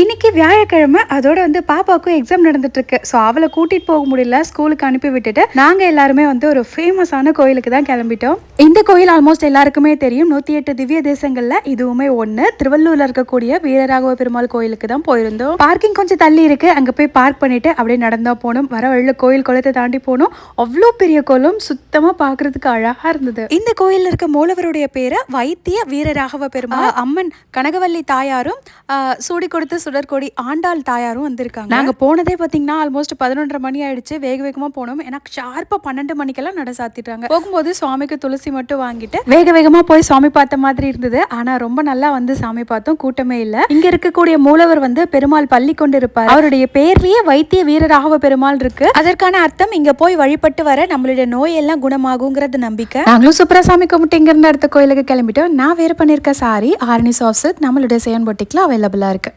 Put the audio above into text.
இன்னைக்கு வியாழக்கிழமை அதோட வந்து பாப்பாவுக்கும் எக்ஸாம் நடந்துட்டுருக்கு. ஸோ அவளை கூட்டிகிட்டு போக முடியல. ஸ்கூலுக்கு அனுப்பி விட்டுட்டு நாங்கள் எல்லாருமே வந்து ஒரு ஃபேமஸான கோயிலுக்கு தான் கிளம்பிட்டோம். இந்த கோயில் ஆல்மோஸ்ட் எல்லாருக்குமே தெரியும். நூற்றி எட்டு திவ்ய தேசங்களில் இதுவுமே ஒன்று திருவள்ளூரில் இருக்கக்கூடிய வீரராகவ பெருமாள் கோயிலுக்கு தான் போயிருந்தோம். பார்க்கிங் கொஞ்சம் தள்ளி இருக்கு. அங்கே போய் பார்க் பண்ணிட்டு அப்படியே நடந்தா போனோம். வர வழியில் கோயில் குளத்தை தாண்டி போனோம். அவ்வளோ பெரிய கோலம் சுத்தமாக பார்க்கறதுக்கு அழகாக இருந்தது. இந்த கோயிலில் இருக்க மூலவருடைய பேரை வைத்திய வீரராகவ பெருமாள். அம்மன் கனகவல்லி தாயாரும் சூடி கொடுத்து சுடற்கொடி ஆண்டாள் தாயாரும் வந்திருக்காங்க. நாங்க போனதே பாத்தீங்கன்னா ஆல்மோஸ்ட் பதினொன்றரை மணி ஆயிடுச்சு. வேக வேகமா போனோம். ஏன்னா ஷார்ப்பா பன்னெண்டு மணிக்கெல்லாம் நட சாத்திட்டாங்க. போகும்போது சுவாமிக்கு துளசி மட்டும் வாங்கிட்டு வேக வேகமா போய் சாமி பார்த்த மாதிரி இருந்தது. ஆனா ரொம்ப நல்லா வந்து சாமி பார்த்தோம். கூட்டமே இல்ல. இங்க இருக்கக்கூடிய மூலவர் வந்து பெருமாள் பள்ளி கொண்டு இருப்பார் அவருடைய பேர்லயே வைத்திய வீரராகவ பெருமாள் இருக்கு. அதற்கான அர்த்தம் இங்க போய் வழிபட்டு வர நம்மளுடைய நோய் எல்லாம் குணமாகுங்கிறது நம்பிக்கை. நாங்களும் சூப்பரா சாமி கும்பிட்டு இங்க இருந்த அடுத்த கோயிலுக்கு கிளம்பிட்டோம். நான் வேறு பண்ணிருக்க சாரி ஆரணி சாஃப்ட் நம்மளுடைய சேன் பொட்டிக்கில் அவைலபிளாக இருக்குது